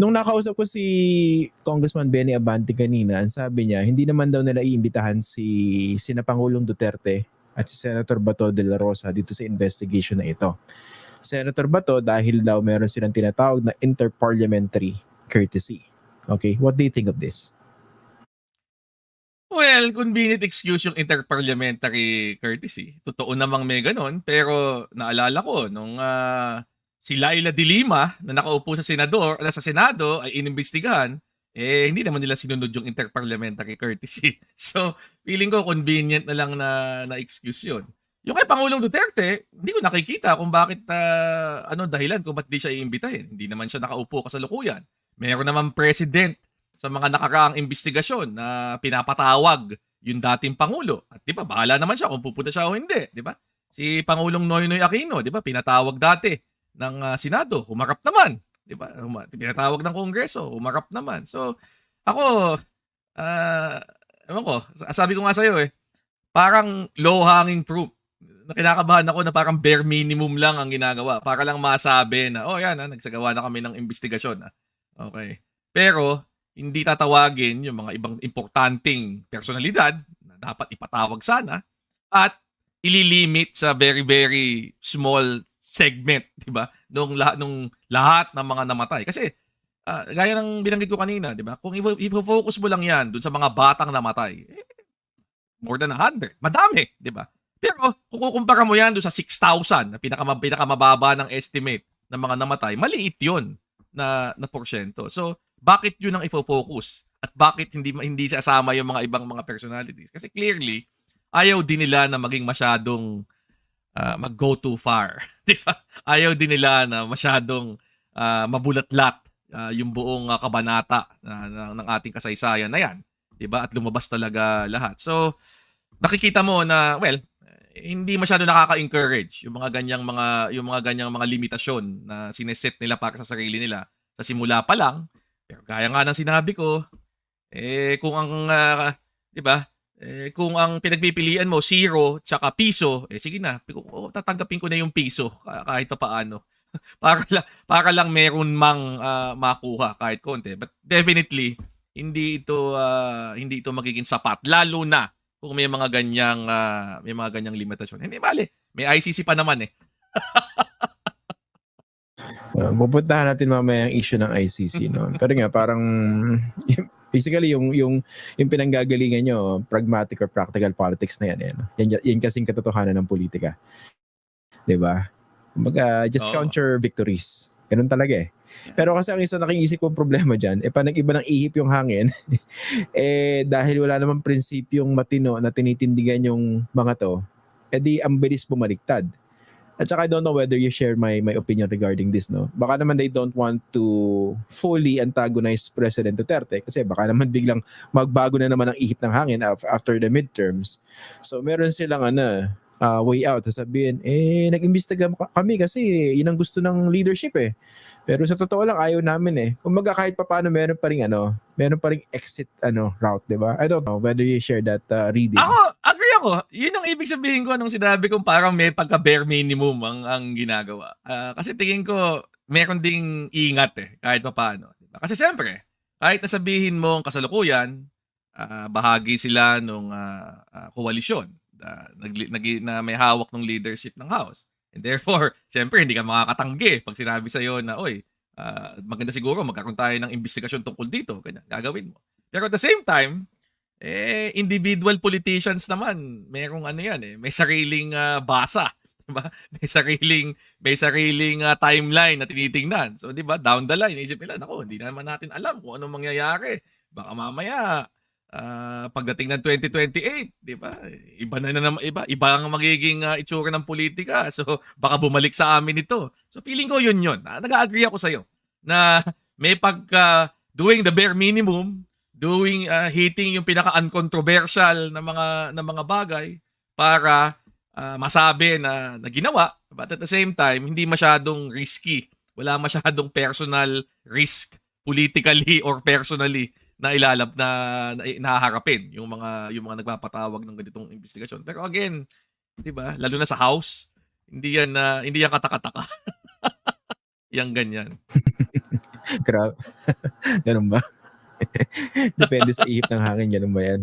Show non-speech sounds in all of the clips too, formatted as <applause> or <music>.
Nung nakausap ko si Congressman Benny Abante kanina, ang sabi niya, hindi naman daw nila iimbitahan si sina Pangulong Duterte at si Senator Bato de la Rosa dito sa investigation na ito. Senator Bato dahil daw meron silang tinatawag na interparliamentary courtesy. Okay, what do you think of this? Well, convenient excuse yung interparliamentary courtesy. Totoo namang may ganon. Pero naalala ko, nung ah, si Laila de Lima na nakaupo sa senador, ala, sa Senado ay inimbestigahan, eh hindi naman nila sinunod yung interparliamentary courtesy. <laughs> So, feeling ko convenient na lang na, na excuse yun. Yung kay Pangulong Duterte, hindi ko nakikita kung bakit ah, ano dahilan kung ba't di siya iimbitahin. Hindi naman siya nakaupo kasalukuyan. Meron naman president sa mga nakaraang investigasyon na pinapatawag yung dating Pangulo. At di ba, bahala naman siya kung pupunta siya o hindi. Di ba? Si Pangulong Noynoy Aquino, di ba, pinatawag dati ng ah, Senado, humarap naman. Di ba? Pinatawag ng Kongreso, humarap naman. So, ako, ah, ewan ko, sabi ko nga sa'yo eh, parang low-hanging fruit. Na kinakabahan ako na parang bare minimum lang ang ginagawa para lang masabi na, oh yan, ah, nagsagawa na kami ng investigasyon. Ah. Okay. Pero, hindi tatawagin yung mga ibang importanteng personalidad na dapat ipatawag sana at ililimit sa very very small segment, 'di ba? Nung lahat nung lahat ng mga namatay. Kasi ah, gaya ng binanggit ko kanina, 'di ba? Kung i-focus mo lang 'yan dun sa mga batang namatay, eh, more than 100. Madami, 'di ba? Pero kung kukumpara mo 'yan dun sa 6,000 na pinaka pinakamababa ng estimate ng mga namatay, maliit 'yon na na porsyento. So, bakit yun ang ifo-focus? At bakit hindi hindi sasama yung mga ibang mga personalities? Kasi clearly, ayaw din nila na maging masyadong ah, mag-go too far. <laughs> Di ba? Ayaw din nila na masyadong ah, mabulatlat ah, yung buong ah, kabanata na- na- ng ating kasaysayan na yan. Di ba? At lumabas talaga lahat. So, nakikita mo na, well, hindi masyado nakaka-encourage yung mga ganyang mga yung mga ganyang mga limitasyon na sineset nila para sa sarili nila sa simula pa lang pero gaya nga ng sinabi ko, eh kung ang ah, 'di ba? Eh kung ang pinagpipilian mo zero tsaka piso, eh sige na, oh, tatanggapin ko na yung piso ka- kahit pa paano. <laughs> para lang para lang meron mang ah, makuha kahit konti. But definitely hindi ito ah, hindi ito magiging sapat lalo na kung may mga ganyang ah, may mga ganyang limitasyon. Hindi bale, may ICC pa naman eh. Uh, <laughs> pupuntahan natin mamaya ang issue ng ICC no. Pero nga parang basically yung yung yung pinanggagalingan nyo pragmatic or practical politics na yan eh. no? Yan yan kasing katotohanan ng politika. ba? Kumbaga just Oo. count your victories. Ganun talaga eh. Pero kasi ang isa nakiisip kong problema dyan, eh panag iba ng ihip yung hangin, <laughs> eh dahil wala namang prinsipyong matino na tinitindigan yung mga to, eh di ang bilis bumaliktad. At saka I don't know whether you share my my opinion regarding this, no? Baka naman they don't want to fully antagonize President Duterte kasi baka naman biglang magbago na naman ang ihip ng hangin af- after the midterms. So meron silang ano, ah, way out. Sasabihin, eh, nag-imbestiga ka- kami kasi yun ang gusto ng leadership eh. Pero sa totoo lang, ayaw namin eh. Kung maga kahit pa paano, meron pa rin ano, meron pa rin exit ano, route, di ba? I don't know whether you share that ah, reading. Ako, agree ako. Yun ang ibig sabihin ko nung sinabi kong parang may pagka bare minimum ang, ang ginagawa. Ah, kasi tingin ko, meron ding ingat eh, kahit pa paano. Diba? Kasi siyempre, kahit nasabihin mo ang kasalukuyan, ah, bahagi sila nung ah, ah, koalisyon ah, nag, nag- na may hawak ng leadership ng House. And therefore, <laughs> siyempre, hindi ka makakatanggi pag sinabi sa'yo na, oy, ah, maganda siguro magkaroon tayo ng investigasyon tungkol dito. Ganyan, gagawin mo. Pero at the same time, eh, individual politicians naman, merong ano yan eh, may sariling ah, basa. <laughs> Diba? May sariling, may sariling ah, timeline na tinitingnan. So, di ba, down the line, isip nila, nako, hindi naman natin alam kung anong mangyayari. Baka mamaya, ah, pagdating ng 2028, di ba? Iba na na iba, iba ang magiging ah, itsura ng politika. <laughs> So, baka bumalik sa amin ito. So, feeling ko yun yun. Ah, nag-agree ako sa'yo na <laughs> may pagka doing the bare minimum, doing ah, hitting yung pinaka-uncontroversial na mga na mga bagay para ah, masabi na, na ginawa but at the same time hindi masyadong risky. Wala masyadong personal risk politically or personally na ilalab na, na nahaharapin yung mga yung mga nagpapatawag ng ganitong investigasyon. Pero again, 'di ba? Lalo na sa house, hindi yan na hindi yan katakataka. <laughs> yang ganyan. <laughs> Grabe. <laughs> Ganun ba? Depende sa ihip ng hangin, ganun ba yan?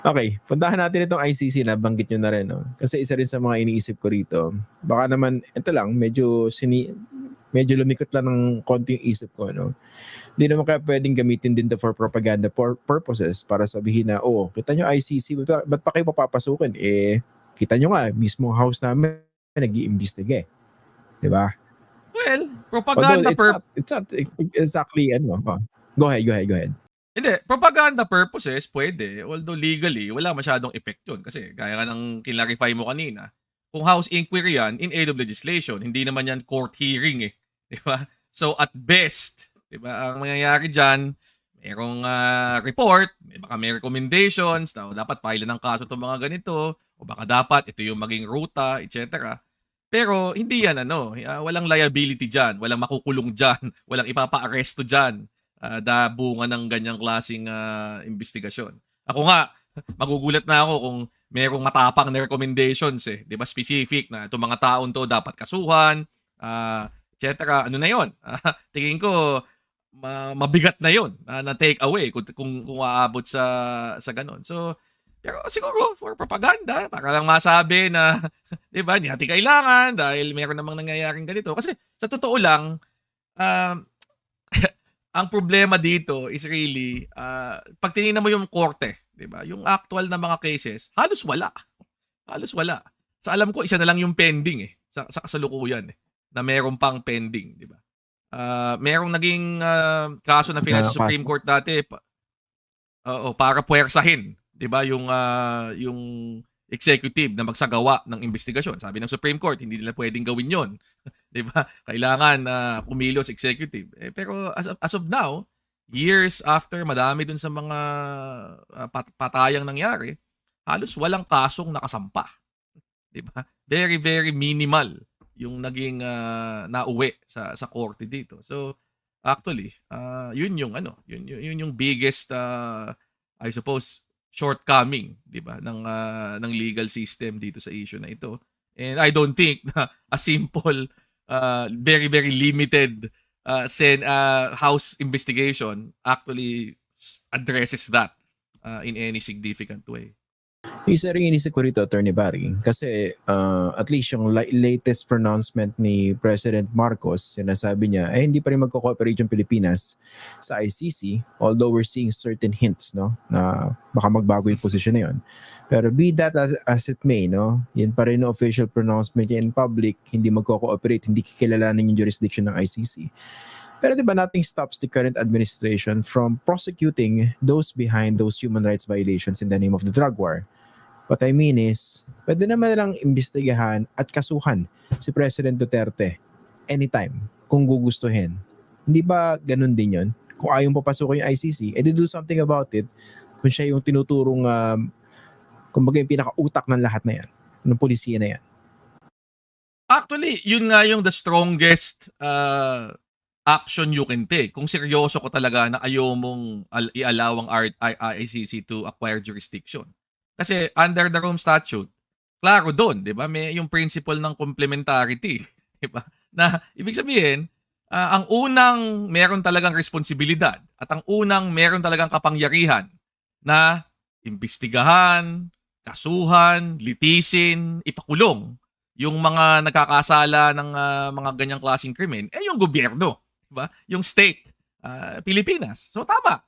Okay, puntahan natin itong ICC na banggit nyo na rin. No? Kasi isa rin sa mga iniisip ko rito. Baka naman, ito lang, medyo, sini, medyo lumikot lang ng konti yung isip ko. No? Hindi naman kaya pwedeng gamitin din to for propaganda pur- purposes para sabihin na, oh, kita nyo ICC, ba't, ba't pa kayo papapasukin? Eh, kita nyo nga, mismo house namin, <laughs> nag iimbestiga eh. Di ba? Well, Although propaganda it's pur- not, it's not exactly, ano, oh. go ahead, go ahead, go ahead. Hindi, propaganda purposes, pwede. Although legally, wala masyadong effect yun. Kasi, gaya nga ng kinlarify mo kanina, kung house inquiry yan, in aid of legislation, hindi naman yan court hearing eh. Di ba? So, at best, di ba, ang mangyayari dyan, merong ah, report, may baka may recommendations, na dapat file ng kaso itong mga ganito, o baka dapat ito yung maging ruta, etc. Pero hindi yan ano, ah, walang liability dyan, walang makukulong dyan, <laughs> walang ipapa-aresto dyan uh, da bunga ng ganyang klaseng ah, investigasyon. Ako nga, <laughs> magugulat na ako kung merong matapang na recommendations eh. Di ba specific na itong mga taon to dapat kasuhan, uh, etc. Ano na yon? <laughs> tingin ko, ma- mabigat na yon na, na take away kung, kung, kung aabot sa, sa ganun. So, pero siguro for propaganda, para lang masabi na, <laughs> di ba, hindi natin kailangan dahil meron namang nangyayaring ganito. Kasi sa totoo lang, um, <laughs> ang problema dito is really, uh, pag tinignan mo yung korte, di ba? Yung actual na mga cases, halos wala. Halos wala. Sa alam ko, isa na lang yung pending eh. Sa, sa kasalukuyan eh. Na meron pang pending, di ba? Uh, merong naging uh, kaso na pinasa sa Supreme Court dati pa, oo, para puwersahin, di ba? Yung, uh, yung executive na magsagawa ng investigasyon. Sabi ng Supreme Court, hindi nila pwedeng gawin yon <laughs> 'Di ba? Kailangan na uh, kumilos executive. Eh, pero as of, as of now, years after madami dun sa mga uh, pat- patayang nangyari, halos walang kasong nakasampa. 'Di ba? Very very minimal yung naging uh, nauwi sa sa korte dito. So actually, uh, yun yung ano, yun, yun, yun yung biggest uh, I suppose shortcoming, 'di ba, ng uh, ng legal system dito sa issue na ito. And I don't think <laughs> na a simple uh, very very limited uh, sen uh, house investigation actually addresses that uh, in any significant way. Isa rin inisip ko rito, Attorney Barry, kasi uh, at least yung la- latest pronouncement ni President Marcos, sinasabi niya, ay hindi pa rin magko-cooperate yung Pilipinas sa ICC, although we're seeing certain hints, no, na baka magbago yung posisyon na yun. Pero be that as, as it may, no, yun pa rin yung official pronouncement niya in public, hindi magko-cooperate, hindi kikilalanin yung jurisdiction ng ICC. Pero di ba nothing stops the current administration from prosecuting those behind those human rights violations in the name of the drug war. What I mean is, pwede naman lang imbestigahan at kasuhan si President Duterte anytime kung gugustuhin. Hindi ba ganun din yon? Kung ayaw papasukin yung ICC, edi do something about it kung siya yung tinuturong, um, kumbaga yung pinaka-utak ng lahat na yan, ng polisiya na yan. Actually, yun nga yung the strongest uh, action you can take. Kung seryoso ko talaga na ayaw mong al- i-allow ang R- I- ICC to acquire jurisdiction. Kasi under the Rome Statute, klaro doon, 'di ba? May yung principle ng complementarity, <laughs> 'di ba? Na ibig sabihin, uh, ang unang meron talagang responsibilidad at ang unang meron talagang kapangyarihan na imbestigahan, kasuhan, litisin, ipakulong yung mga nagkakasala ng uh, mga ganyang klaseng krimen, eh yung gobyerno, ba? Yung state, uh, Pilipinas. So tama.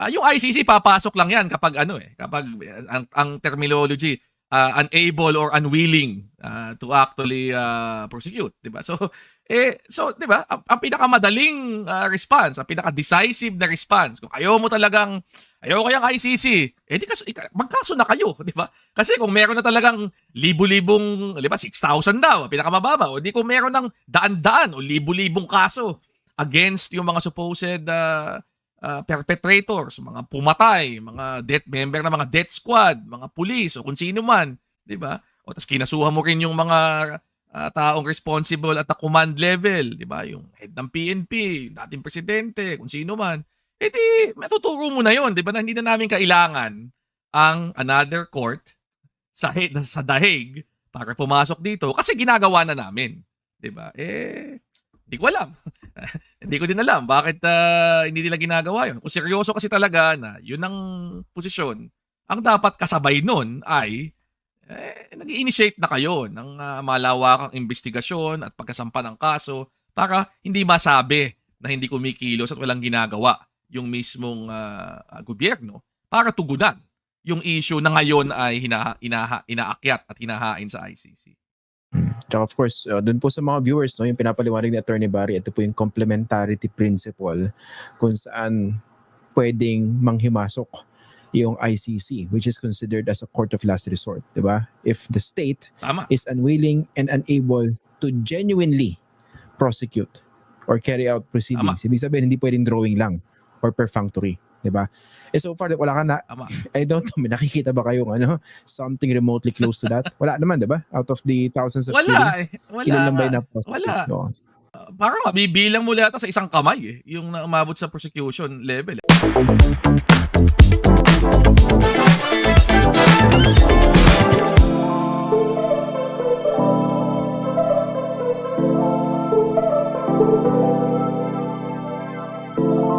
Uh, yung ICC papasok lang 'yan kapag ano eh, kapag ang, ang terminology uh, unable or unwilling uh, to actually uh, prosecute, 'di ba? So eh so 'di ba? Ang, ang pinakamadaling uh, response, ang pinaka-decisive na response, kung ayaw mo talagang ayaw kayang ICC, eh di kaso, magkaso na kayo, 'di ba? Kasi kung meron na talagang libu-libong, 'di ba, 6,000 daw, pinakamababa, o di kung meron ng daan-daan o libu-libong kaso against yung mga supposed uh, uh, perpetrators, mga pumatay, mga death member ng mga death squad, mga pulis o kung sino man, 'di ba? O tas kinasuhan mo rin yung mga uh, taong responsible at the command level, 'di ba? Yung head ng PNP, dating presidente, kung sino man. Eh di, matuturo mo na 'yon, 'di ba? Na hindi na namin kailangan ang another court sa sa dahig para pumasok dito kasi ginagawa na namin. 'di ba? Eh hindi ko alam. <laughs> hindi ko din alam bakit ah, hindi nila ginagawa 'yun. Kung seryoso kasi talaga na 'yun ang posisyon, ang dapat kasabay nun ay eh, nag-initiate na kayo ng ah, malawakang investigasyon at pagkasampa ng kaso para hindi masabi na hindi kumikilos at walang ginagawa yung mismong ah, gobyerno para tugunan yung issue na ngayon ay hina, inaha, inaakyat at hinahain sa ICC. Tsaka of course, uh, dun po sa mga viewers, no, yung pinapaliwanag ni Attorney Barry, ito po yung complementarity principle kung saan pwedeng manghimasok yung ICC, which is considered as a court of last resort, di ba? If the state Tama. is unwilling and unable to genuinely prosecute or carry out proceedings, ibig sabihin, hindi pwedeng drawing lang or perfunctory, 'di ba? Eh so far wala ka na Ama. <laughs> I don't know, may nakikita ba kayong ano, something remotely close to that? Wala naman, 'di ba? Out of the thousands of wala, killings, eh. wala, ilan lang ba yung na-post? Wala. No. Uh, ah, parang ah, mabibilang mo lahat sa isang kamay eh, yung na umabot sa prosecution level. Eh.